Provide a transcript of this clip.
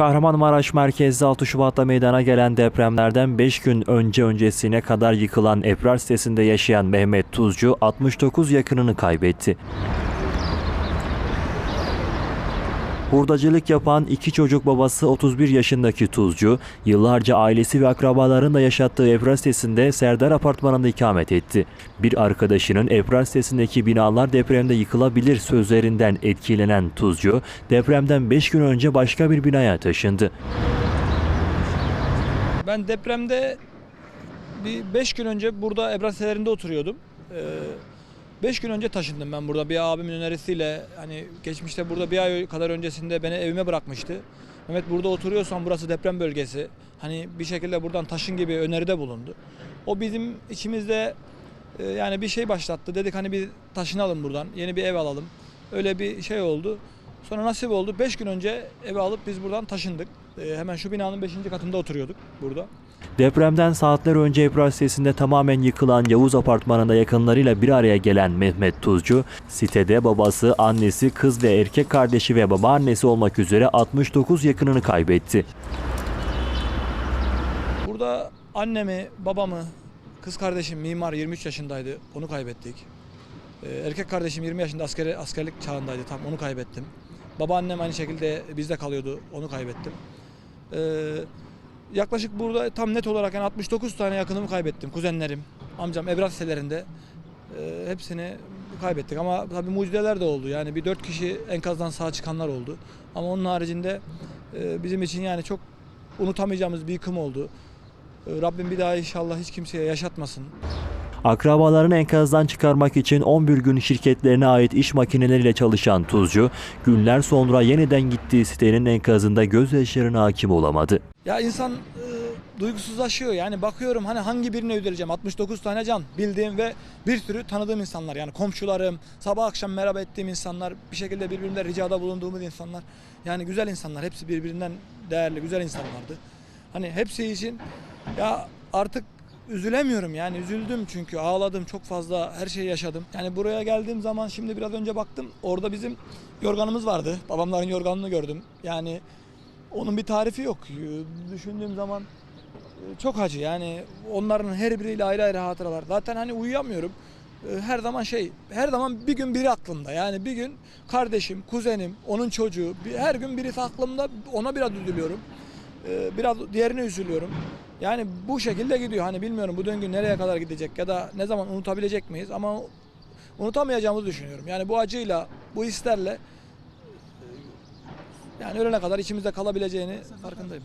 Kahramanmaraş merkezli 6 Şubat'ta meydana gelen depremlerden 5 gün önce öncesine kadar yıkılan Ebrar sitesinde yaşayan Mehmet Tuzcu 69 yakınını kaybetti. Hurdacılık yapan iki çocuk babası 31 yaşındaki Tuzcu, yıllarca ailesi ve akrabaların da yaşattığı Ebrar sitesinde Serdar Apartmanı'nda ikamet etti. Bir arkadaşının Ebrar sitesindeki binalar depremde yıkılabilir sözlerinden etkilenen Tuzcu, depremden 5 gün önce başka bir binaya taşındı. Ben depremde bir 5 gün önce burada Ebraselerinde oturuyordum. 5 gün önce taşındım ben burada bir abimin önerisiyle. Hani geçmişte burada bir ay kadar öncesinde beni evime bırakmıştı. Mehmet burada oturuyorsan burası deprem bölgesi. Hani bir şekilde buradan taşın gibi öneride bulundu. O bizim içimizde e, yani bir şey başlattı. Dedik hani bir taşınalım buradan. Yeni bir ev alalım. Öyle bir şey oldu. Sonra nasip oldu. 5 gün önce evi alıp biz buradan taşındık. E, Hemen şu binanın 5. katında oturuyorduk burada. Depremden saatler önce Ebrar sitesinde tamamen yıkılan Yavuz Apartmanı'nda yakınlarıyla bir araya gelen Mehmet Tuzcu, sitede babası, annesi, kız ve erkek kardeşi ve babaannesi olmak üzere 69 yakınını kaybetti. Burada annemi, babamı, kız kardeşim mimar 23 yaşındaydı. Onu kaybettik. Ee, erkek kardeşim 20 yaşında askeri, askerlik çağındaydı. Tam onu kaybettim. Babaannem aynı şekilde bizde kalıyordu. Onu kaybettim. Ee, yaklaşık burada tam net olarak yani 69 tane yakınımı kaybettim. Kuzenlerim, amcam Ebrar sitelerinde. Ee, hepsini kaybettik ama tabii mucizeler de oldu. Yani bir dört kişi enkazdan sağ çıkanlar oldu. Ama onun haricinde e, bizim için yani çok unutamayacağımız bir yıkım oldu. Ee, Rabbim bir daha inşallah hiç kimseye yaşatmasın. Akrabalarını enkazdan çıkarmak için 11 gün şirketlerine ait iş makineleriyle çalışan Tuzcu, günler sonra yeniden gittiği sitenin enkazında gözyaşlarına hakim olamadı. Ya insan e, duygusuzlaşıyor. Yani bakıyorum hani hangi birine ödeyeceğim? 69 tane can bildiğim ve bir sürü tanıdığım insanlar. Yani komşularım, sabah akşam merhaba ettiğim insanlar, bir şekilde birbirine ricada bulunduğumuz insanlar. Yani güzel insanlar. Hepsi birbirinden değerli, güzel insanlardı. Hani hepsi için ya artık üzülemiyorum yani üzüldüm çünkü ağladım çok fazla her şeyi yaşadım. Yani buraya geldiğim zaman şimdi biraz önce baktım orada bizim yorganımız vardı. Babamların yorganını gördüm. Yani onun bir tarifi yok. Ee, Düşündüğüm zaman e, çok acı yani onların her biriyle ayrı ayrı hatıralar. Zaten hani uyuyamıyorum. Ee, Her zaman şey, her zaman bir gün biri aklımda. Yani bir gün kardeşim, kuzenim, onun çocuğu, her gün birisi aklımda. Ona biraz üzülüyorum. Ee, Biraz diğerine üzülüyorum. Yani bu şekilde gidiyor. Hani bilmiyorum bu döngü nereye kadar gidecek ya da ne zaman unutabilecek miyiz ama unutamayacağımızı düşünüyorum. Yani bu acıyla, bu hislerle yani ölene kadar içimizde kalabileceğini farkındayım.